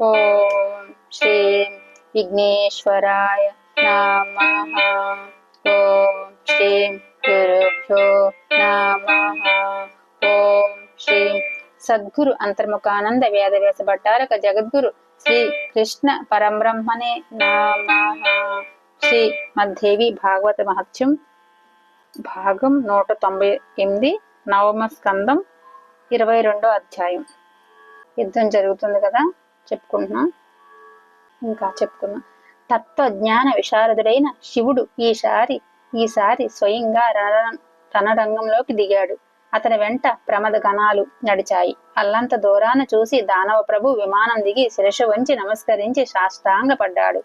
ఓం శ్రీ విఘ్నేశ్వరాయ నమ ఓం శ్రీ గురుభ్యో నమ ఓం శ్రీ సద్గురు అంతర్ముఖానంద వేదవ్యాస భట్టారక జగద్గురు శ్రీ కృష్ణ పరబ్రహ్మణే నమ శ్రీ మద్దేవి భాగవత మహత్యం భాగం నూట తొంభై ఎనిమిది నవమ స్కందం ఇరవై రెండో అధ్యాయం యుద్ధం జరుగుతుంది కదా చెప్పుకుంటున్నా. ఇంకా చెప్పుకున్నా. తత్వజ్ఞాన విశారదుడైన శివుడు ఈసారి ఈసారి స్వయంగా రణరంగంలోకి దిగాడు. అతని వెంట ప్రమద గణాలు నడిచాయి. అల్లంత దూరాన చూసి దానవ ప్రభు విమానం దిగి శిరసు వంచి నమస్కరించి సాష్టాంగపడ్డాడు.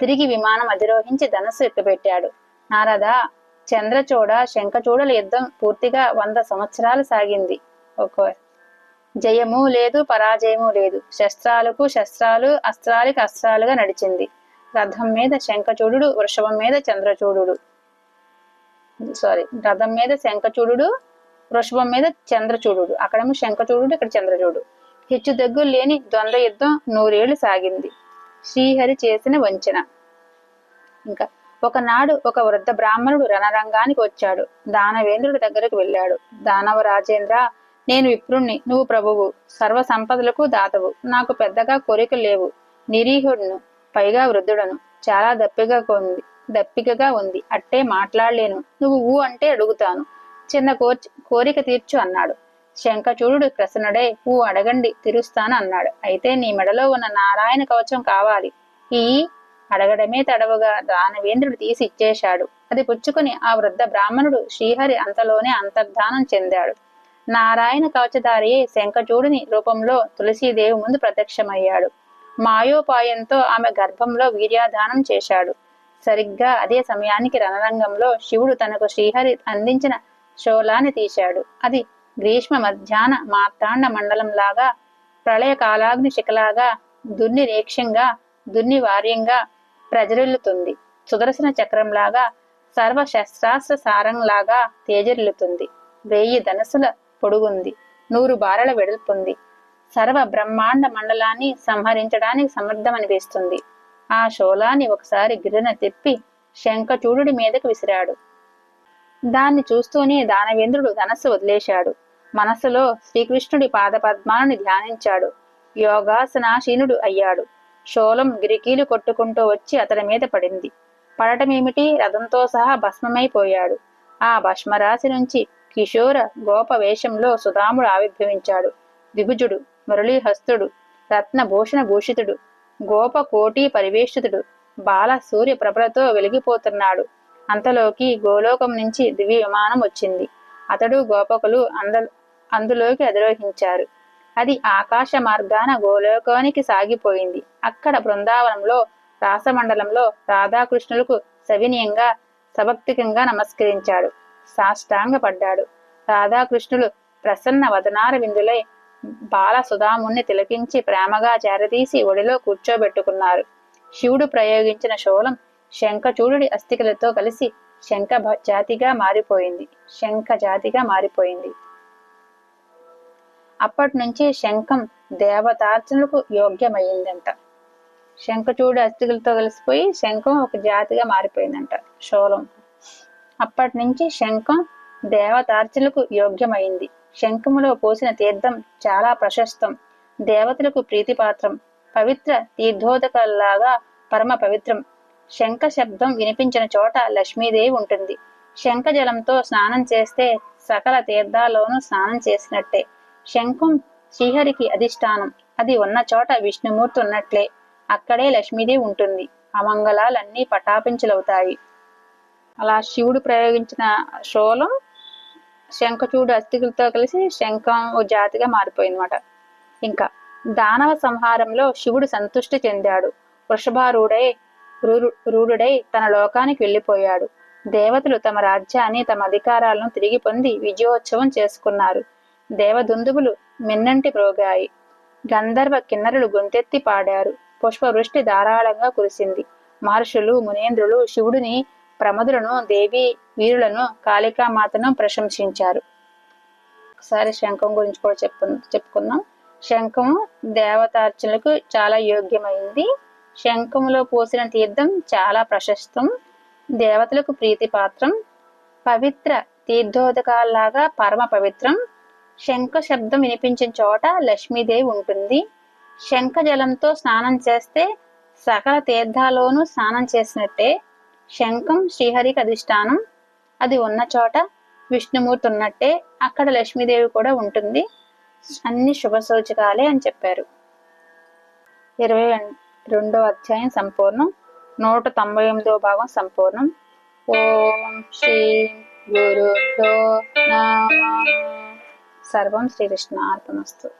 తిరిగి విమానం అధిరోహించి ధనస్సు ఎక్కుపెట్టాడు నారద చంద్రచూడ శంఖచూడల యుద్ధం పూర్తిగా వంద సంవత్సరాలు సాగింది. ఒక జయము లేదు పరాజయము లేదు. శస్త్రాలకు శస్త్రాలు అస్త్రాలకు అస్త్రాలుగా నడిచింది. రథం మీద శంఖచూడు వృషభం మీద చంద్రచూడు సారీ రథం మీద శంఖచూడు వృషభం మీద చంద్రచూడు అక్కడేమో శంఖచూడు ఇక్కడ చంద్రచూడు. హెచ్చు దగ్గు లేని ద్వంద్వ యుద్ధం నూరేళ్ళు సాగింది. శ్రీహరి చేసిన వంచన. ఇంకా ఒకనాడు ఒక వృద్ధ బ్రాహ్మణుడు రణరంగానికి వచ్చాడు. దానవేంద్రుడి దగ్గరకు వెళ్ళాడు. దానవ రాజేంద్ర నేను విప్రుణ్ణి. నువ్వు ప్రభువు. సర్వ సంపదలకు దాతవు. నాకు పెద్దగా కోరికలు లేవు. నిరీహుడును పైగా వృద్ధుడను. చాలా దప్పిగా ఉంది దప్పికగా ఉంది. అట్టే మాట్లాడలేను. నువ్వు ఊ అంటే అడుగుతాను. చిన్న కోర్చి కోరిక తీర్చు అన్నాడు. శంఖచూడు ప్రసన్నుడే ఊ అడగండి తీరుస్తాను అన్నాడు. అయితే నీ మెడలో ఉన్న నారాయణ కవచం కావాలి. ఈ అడగడమే తడవుగా దానవేంద్రుడు తీసి ఇచ్చేశాడు. అది పుచ్చుకుని ఆ వృద్ధ బ్రాహ్మణుడు శ్రీహరి అంతలోనే అంతర్ధానం చెందాడు. నారాయణ కవచధారియే శంఖచూడుని రూపంలో తులసీదేవి ముందు ప్రత్యక్షమయ్యాడు. మాయోపాయంతో ఆమె గర్భంలో వీర్యాధానం చేశాడు. సరిగ్గా అదే సమయానికి రణరంగంలో శివుడు తనకు శ్రీహరి అందించిన శోలాన్ని తీశాడు. అది గ్రీష్మ మధ్యాహ్న మార్తాండ మండలం లాగా ప్రళయ కాలాగ్ని శిఖలాగా దున్ని రేక్ష్యంగా దున్ని వార్యంగా ప్రజరిల్లుతుంది. సుదర్శన చక్రంలాగా సర్వ శస్త్రాస్త్ర సారంలాగా తేజరిల్లుతుంది. వెయ్యి ధనసుల పొడుగుంది. నూరు బారల వెడల్పుంది. సర్వ బ్రహ్మాండ మండలాన్ని సంహరించడానికి సమర్థమనిపిస్తుంది. ఆ శోలాన్ని ఒకసారి గిరిన తిప్పి శంఖచూడుడి మీదకు విసిరాడు. దాన్ని చూస్తూనే దానవేంద్రుడు ధనస్సు వదిలేశాడు. మనస్సులో శ్రీకృష్ణుడి పాదపద్మాలను ధ్యానించాడు. యోగాసనాశీనుడు అయ్యాడు. శోలం గిరికీలు కొట్టుకుంటూ వచ్చి అతడి మీద పడింది. పడటమేమిటి? రథంతో సహా భస్మమైపోయాడు. ఆ భస్మరాశి నుంచి కిషోర గోప వేషంలో సుధాముడు ఆవిర్భవించాడు. విభుజుడు మురళీహస్తుడు రత్నభూషణ భూషితుడు గోప కోటి పరివేషితుడు బాల సూర్య ప్రభలతో వెలిగిపోతున్నాడు. అంతలోకి గోలోకం నుంచి దివ్య విమానం వచ్చింది. అతడు గోపకులు అంద అందులోకి అధిరోహించారు. అది ఆకాశ మార్గాన గోలోకానికి సాగిపోయింది. అక్కడ బృందావనంలో రాసమండలంలో రాధాకృష్ణులకు సవినీయంగా సభక్తికంగా నమస్కరించాడు. సాష్టాంగపడ్డాడు రాధాకృష్ణులు ప్రసన్న వదనార విందులై బాల సుధాముణ్ణి తిలకించి ప్రేమగా చేరదీసి ఒడిలో కూర్చోబెట్టుకున్నారు. శివుడు ప్రయోగించిన శూలం శంఖచూడుడి అస్థికలతో కలిసి శంఖ జాతిగా మారిపోయింది. శంఖ జాతిగా మారిపోయింది. అప్పటి నుంచి శంఖం దేవతార్చనలకు యోగ్యమైందంట శంఖచూడు అస్థికలతో కలిసిపోయి శంఖం ఒక జాతిగా మారిపోయిందంట. శూలం అప్పటి నుంచి శంఖం దేవతార్చనకు యోగ్యమైంది. శంఖములో పోసిన తీర్థం చాలా ప్రశస్తం. దేవతలకు ప్రీతిపాత్రం. పవిత్ర తీర్థోదకల్లాగా పరమ పవిత్రం శంఖ శబ్దం వినిపించిన చోట లక్ష్మీదేవి ఉంటుంది. శంఖ జలంతో స్నానం చేస్తే సకల తీర్థాల్లోనూ స్నానం చేసినట్టే. శంఖం శ్రీహరికి అధిష్టానం. అది ఉన్న చోట విష్ణుమూర్తి ఉన్నట్లే. అక్కడే లక్ష్మీదేవి ఉంటుంది. అమంగళాలన్నీ పటాపించలవుతాయి. అలా శివుడు ప్రయోగించిన శోలం శంఖచూడు అస్థికులతో కలిసి శంఖం ఓ జాతిగా మారిపోయిందన్నమాట. ఇంకా దానవ సంహారంలో శివుడు సంతుష్టి చెందాడు. వృషభారూఢై రూఢుడై తన లోకానికి వెళ్ళిపోయాడు. దేవతలు తమ రాజ్యాన్ని తమ అధికారాలను తిరిగి పొంది విజయోత్సవం చేసుకున్నారు. దేవదుందుబులు మిన్నంటి ప్రోగాయి. గంధర్వ కిన్నరులు గొంతెత్తి పాడారు. పుష్పవృష్టి ధారాళంగా కురిసింది. మహర్షులు మునేంద్రులు శివుడిని ప్రమదులను దేవి వీరులను కాళికామాతను ప్రశంసించారు. ఒకసారి శంఖం గురించి కూడా చెప్పు చెప్పుకుందాం. శంఖము దేవతార్చనలకు చాలా యోగ్యమైంది. శంఖములో పోసిన తీర్థం చాలా ప్రశస్తం. దేవతలకు ప్రీతి పాత్రం పవిత్ర తీర్థోదకాల్లాగా పరమ పవిత్రం. శంఖ శబ్దం వినిపించిన చోట లక్ష్మీదేవి ఉంటుంది. శంఖ జలంతో స్నానం చేస్తే సకల తీర్థాల్లోనూ స్నానం చేసినట్టే. శంఖం శ్రీహరికి అధిష్టానం. అది ఉన్న చోట విష్ణుమూర్తి ఉన్నట్టే అక్కడ లక్ష్మీదేవి కూడా ఉంటుంది. అన్ని శుభ సూచకాలే అని చెప్పారు. ఇరవై రెండో అధ్యాయం సంపూర్ణం. నూట తొంభై ఎనిమిదో భాగం సంపూర్ణం. ఓం శ్రీ గురుభ్యో నమ. సర్వం శ్రీకృష్ణ అర్పణస్తు